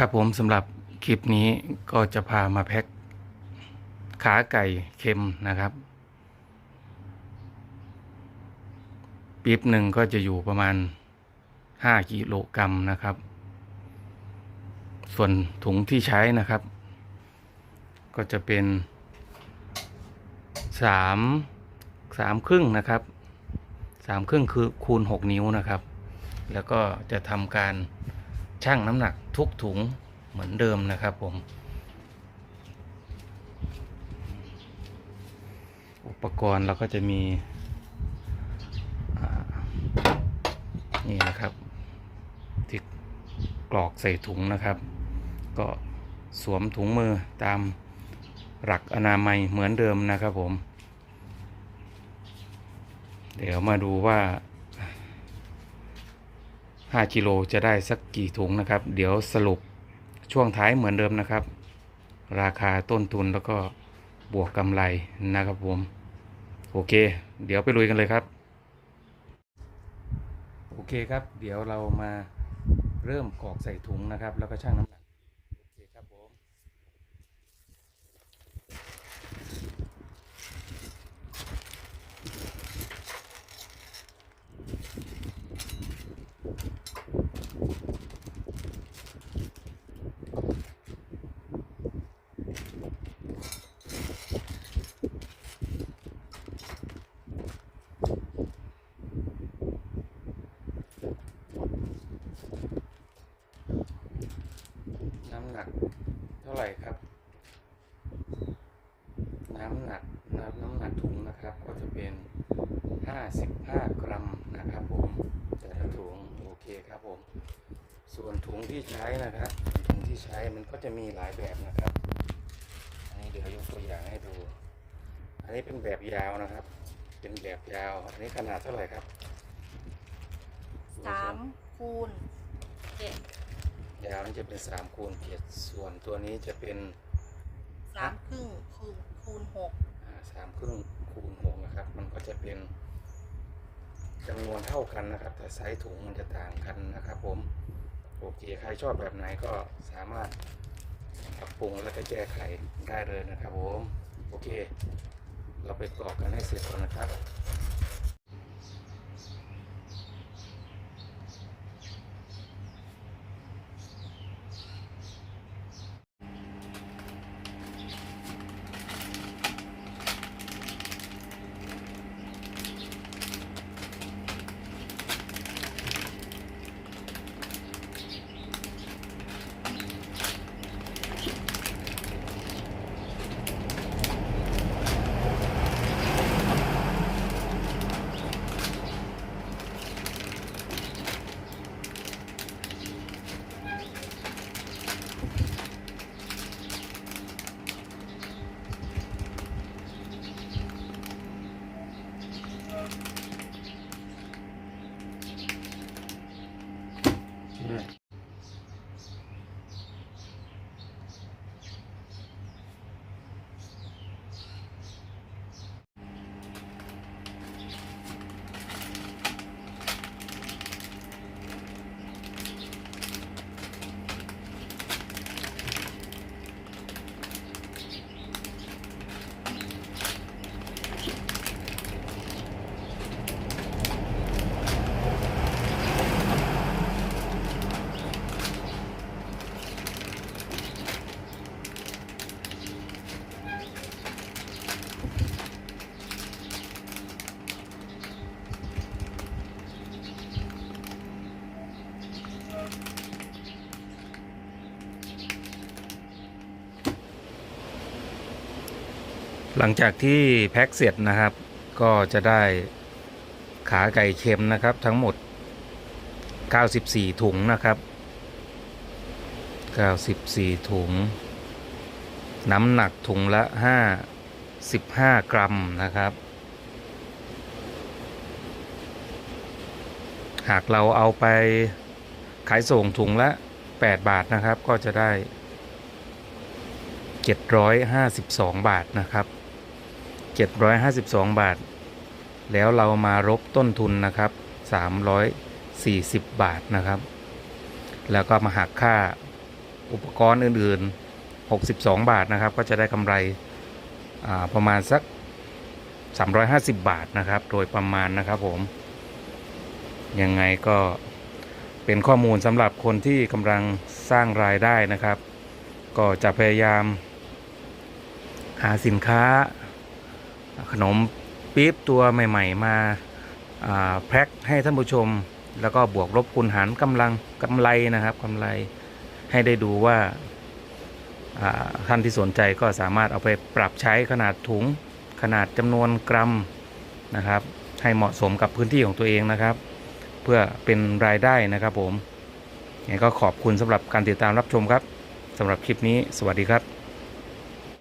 ครับผมสำหรับคลิปนี้ก็จะพามาแพ็คขาไก่เค็มนะครับปี๊บหนึ่งก็จะอยู่ประมาณ 5 กิโลกรัมนะครับ ส่วนถุงที่ใช้นะครับ ก็จะเป็น 3 3 ครึ่งนะครับ 3 ครึ่งคือคูณ 6 นิ้วนะครับ แล้วก็จะทำการ ชั่งน้ำหนักทุกถุงเหมือนเดิมนะครับผม อุปกรณ์เราก็จะมีนี่นะครับ ที่กรอกใส่ถุงนะครับ ก็สวมถุงมือตามหลักอนามัยเหมือนเดิมนะครับผม เดี๋ยวมาดูว่า 5กิโลจะได้สักกี่ถุงนะครับ เดี๋ยวสรุปช่วงท้ายเหมือนเดิมนะครับ ราคาต้นทุนแล้วก็บวกกำไรนะครับผมโอเค เดี๋ยวไปลุยกันเลยครับ โอเคครับ เดี๋ยวเรามาเริ่มกรอกใส่ถุงนะครับ แล้วก็ชั่งน้ำหนัก โอเคครับผม น้ำหนักเท่าไหร่ครับ น้ำหนักน้ำน้ำห นักถุงนะครับ ก็จะเป็น 55 กรัมนะครับผมแต่ละถุงโอเคครับผม ส่วนถุงที่ใช้นะครับถุงที่ใช้มันก็จะมีหลายแบบนะครับ อันนี้เดี๋ยวยกตัวอย่างให้ดู อันนี้เป็นแบบยาวนะครับ เป็นแบบยาว อันนี้ขนาดเท่าไหร่ครับสามคูณเจ็ดยาวนี่จะเป็นสามคูณเจ็ดส่วนตัวนี้จะเป็นสามครึ่งคูณคูณหกอ่าสามครึ่ง เป็นจำนวนเท่ากันนะครับ แต่ไซส์ถุงมันจะต่างกันนะครับผมโอเคใครชอบแบบไหนก็สามารถปรับปรุงแล้วก็แก้ไขได้เลยนะครับผมโอเค เราไปกรอกกันให้เสร็จก่อนนะครับ Yeah. หลังจากที่แพ็คเสร็จนะครับ ก็จะได้ขาไก่เค็มนะครับ ทั้งหมด 94 ถุงนะครับ 94 ถุง น้ำหนักถุงละ 55 กรัมนะครับ หากเราเอาไปขายส่งถุงละ 8 บาทนะครับ ก็จะได้ 752 บาทนะครับ 752 บาท แล้วเรามารบต้นทุนนะครับ 340 บาทนะครับ แล้วก็มาหักค่าอุปกรณ์อื่นๆ 62 บาทนะครับ ก็จะได้กำไรประมาณสัก 350 บาทนะครับ โดยประมาณนะครับผม ยังไงก็เป็นข้อมูลสำหรับคนที่กำลังสร้างรายได้นะครับ ก็จะพยายามหาสินค้า ขนมปี๊บตัวใหม่ ๆ มาแพ็คให้ท่านผู้ชม แล้วก็บวกลบคูณหารกำลังกำไรนะครับกำไรให้ได้ดูว่าท่านที่สนใจก็สามารถเอาไปปรับใช้ขนาดถุงขนาดจำนวนกรัมนะครับ ให้เหมาะสมกับพื้นที่ของตัวเองนะครับ เพื่อเป็นรายได้นะครับผมยังก็ขอบคุณสำหรับการติดตามรับชมครับสำหรับคลิปนี้ สวัสดีครับ